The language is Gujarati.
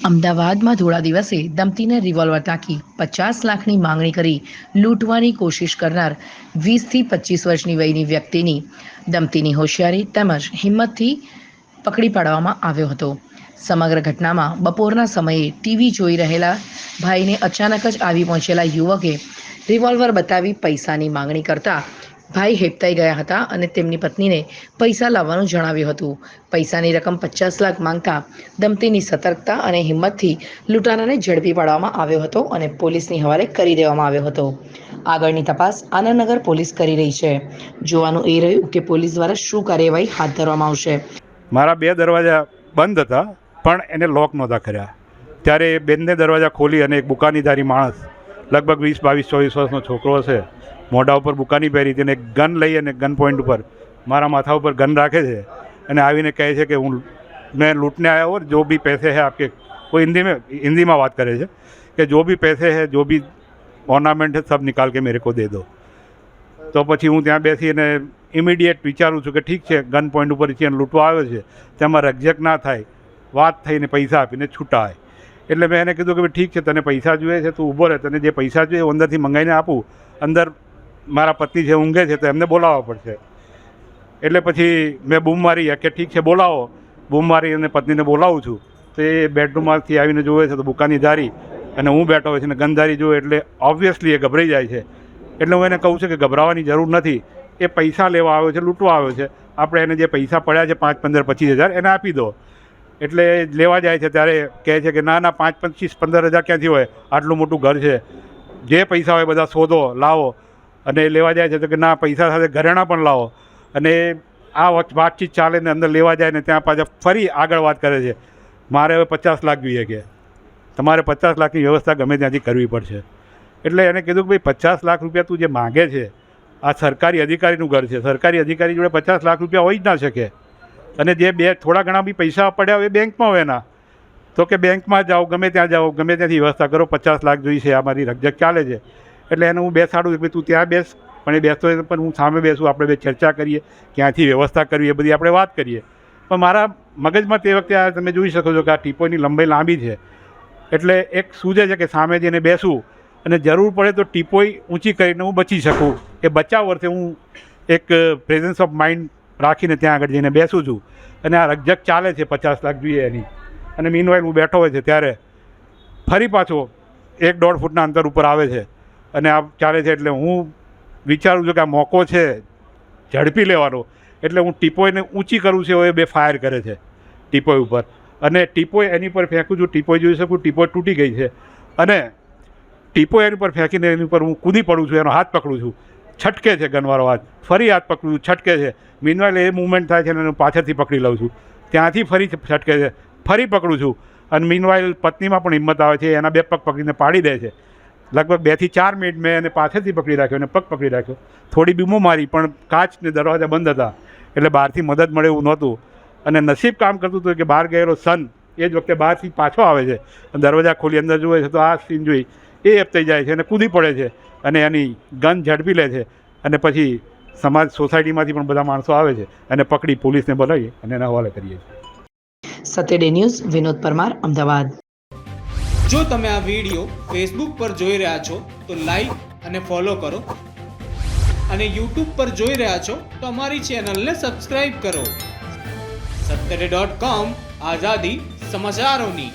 અમદાવાદમાં ધોળા દિવસે દંપતીને રિવોલ્વર તાકી પચાસ લાખની માંગણી કરી લૂંટવાની કોશિશ કરનાર વીસથી પચીસ વર્ષની વયની વ્યક્તિની દંપતીની હોશિયારી તેમજ હિંમતથી પકડી પાડવામાં આવ્યો હતો. સમગ્ર ઘટનામાં બપોરના સમયે ટીવી જોઈ રહેલા ભાઈને અચાનક જ આવી પહોંચેલા યુવકે રિવોલ્વર બતાવી પૈસાની માંગણી કરતા ભાઈ હેપતાઈ ગયા હતા અને તેમની પત્નીને પૈસા લાવવાનું જણાવ્યું હતું. પૈસાની રકમ પચાસ લાખ માંગતા દંપતીની સતર્કતા અને હિંમતથી લૂંટારાને ઝડપી પાડવામાં આવ્યો હતો અને પોલીસની હવાલે કરી દેવામાં આવ્યો હતો. આગળની તપાસ આનંદનગર પોલીસ કરી રહી છે. જોવાનું એ રહ્યું કે પોલીસ દ્વારા શું કાર્યવાહી હાથ ધરવામાં આવશે. મારા બે દરવાજા બંધ હતા, પણ એને લોક નહોતા કર્યા. ત્યારે બેનને દરવાજા ખોલી અને એક બુકાનીધારી માણસ લગભગ વીસ, બાવીસ, ચોવીસ વર્ષનો છોકરો હશે, મોઢા ઉપર બુકાની પહેરી તેને ગન લઈ અને ગન પોઈન્ટ ઉપર મારા માથા ઉપર ગન રાખે છે અને આવીને કહે છે કે હું મેં લૂંટને આવ્યા હોર જો બી પૈસે હે આપકે, કોઈ હિન્દી હિન્દીમાં વાત કરે છે કે જો બી પૈસે હે, જો બી ઓર્નામેન્ટ હે, સબ નિકાલ કે મેરે કો દે દો. તો પછી હું ત્યાં બેસી બેસીને ઇમિડિયેટ વિચારું છું કે ઠીક છે, ગન પોઈન્ટ ઉપર છે લૂંટવા આવ્યો છે, તેમાં રગજક ના થાય, વાત થઈને પૈસા આપીને છૂટાય એટલે મેં એને કીધું કે ઠીક છે, તને પૈસા જોઈએ છે, તું ઊભો રહે, તને જે પૈસા જોઈએ હું અંદરથી મંગાવીને આપું. અંદર મારા પતિ છે ઊંઘે છે તો એમને બોલાવવા પડશે. એટલે પછી મેં બૂમ મારી કે ઠીક છે, બોલાવો. બૂમ મારી અને પત્નીને બોલાવું છું. તો એ બેડરૂમમાંથી આવીને જોવે છે તો બુકાની ધારી અને હું બેઠો હોય છે અને ગંધારી જોવે એટલે ઓબ્વિયસલી એ ગભરાઈ જાય છે. એટલે હું એને કહું છું કે ગભરાવાની જરૂર નથી. એ પૈસા લેવા આવ્યો છે, લૂંટવા આવ્યો છે. આપણે એને જે પૈસા પડ્યા છે પાંચ, પંદર, પચીસ હજાર એને આપી દો. એટલે લેવા જાય છે ત્યારે કહે છે કે ના ના, પાંચ, પચીસ, પંદર હજાર ક્યાંથી હોય? આટલું મોટું ઘર છે. જે પૈસા હોય બધા શોધો, લાવો. અને લેવા જાય છે તો કે ના, પૈસા સાથે ઘરેણાં પણ લાવો. અને આ વાતચીત ચાલે ને અંદર લેવા જાય ને ત્યાં પાછા ફરી આગળ વાત કરે છે. મારે હવે પચાસ લાખ જોઈએ કે. તમારે પચાસ લાખની વ્યવસ્થા ગમે ત્યાંથી કરવી પડશે. એટલે એને કીધું કે ભાઈ, પચાસ લાખ રૂપિયા તું જે માગે છે, આ સરકારી અધિકારીનું ઘર છે. સરકારી અધિકારી જોડે પચાસ લાખ રૂપિયા હોઈ જ ના શકે. અને જે બે થોડા ઘણા બી પૈસા પડ્યા હોય બેંકમાં હોય એના. તો કે બેંકમાં જાઓ, ગમે ત્યાં જાઓ, ગમે ત્યાંથી વ્યવસ્થા કરો, પચાસ લાખ જોઈશે આ મારી રકઝક ચાલે છે. એટલે એને હું બેસાડું કે તું ત્યાં બેસ, પણ એ બેસતો પણ હું સામે બેસું, આપણે બે ચર્ચા કરીએ, ક્યાંથી વ્યવસ્થા કરવી એ બધી આપણે વાત કરીએ. પણ મારા મગજમાં તે વખતે આ તમે જોઈ શકો છો કે આ ટીપોની લંબાઈ લાંબી છે. એટલે એક સૂજે છે કે સામે જઈને બેસું, અને જરૂર પડે તો ટીપોઈ ઊંચી કરીને હું બચી શકું. એ બચાવ અર્થે હું એક પ્રેઝન્સ ઓફ માઇન્ડ રાખીને ત્યાં આગળ જઈને બેસું છું. અને આ રકઝક ચાલે છે પચાસ લાખ જોઈએ એની. અને મીનવાઇલ હું બેઠો હોય છે ત્યારે ફરી પાછો એક દોઢ ફૂટના અંતર ઉપર આવે છે. અને આ ચાલે છે એટલે હું વિચારું છું કે આ મોકો છે ઝડપી લેવાનો. એટલે હું ટીપોઈને ઊંચી કરું છું એ બે ફાયર કરે છે ટીપોઈ ઉપર. અને ટીપોય એની પર ફેંકું છું ટીપોઈ જોઈ શકું ટીપોઈ તૂટી ગઈ છે. અને ટીપો એની પર ફેંકીને એની ઉપર હું કૂદી પડું છું, એનો હાથ પકડું છું. છટકે છે ગનવારો હાથ ફરી હાથ પકડું છટકે છે. મીનવાઇલ એ મુવમેન્ટ થાય છે અને હું પાછળથી પકડી લઉં છું. ત્યાંથી ફરી છટકે છે. ફરી પકડું છું. અને મીનવાઇલ પત્નીમાં પણ હિંમત આવે છે, એના બે પગ પકડીને પાડી દે છે. લગભગ બેથી ચાર મિનિટ મેં એને પાછળથી પકડી રાખ્યો અને પગ પકડી રાખ્યો. થોડી બીમો મારી, પણ કાચ ને દરવાજા બંધ હતા. એટલે બહારથી મદદ મળે એવું નહોતું. અને નસીબ કામ કરતું હતું કે બહાર ગયેલો સન, એ જ વખતે બહારથી પાછો આવે છે. અને દરવાજા ખોલી અંદર જુએ છે તો આ સીન જોઈ એ એપતાઈ જાય છે અને કૂદી પડે છે અને એની ગન ઝડપી લે છે અને પછી સમાજ સોસાયટીમાંથી પણ બધા માણસો આવે છે અને પકડી પોલીસને બોલાવીએ અને એના હવાલે કરીએ છીએ. સત્યડે ન્યૂઝ વિનોદ પરમાર અમદાવાદ. જો તમે આ વીડિયો ફેસબુક પર જોઈ રહ્યા છો તો લાઈક અને ફોલો કરો. અને યુટ્યુબ પર જોઈ રહ્યા છો તો અમારી ચેનલને સબસ્ક્રાઇબ કરો. સત્તરે ડોટ કોમ આઝાદી સમાચારોની.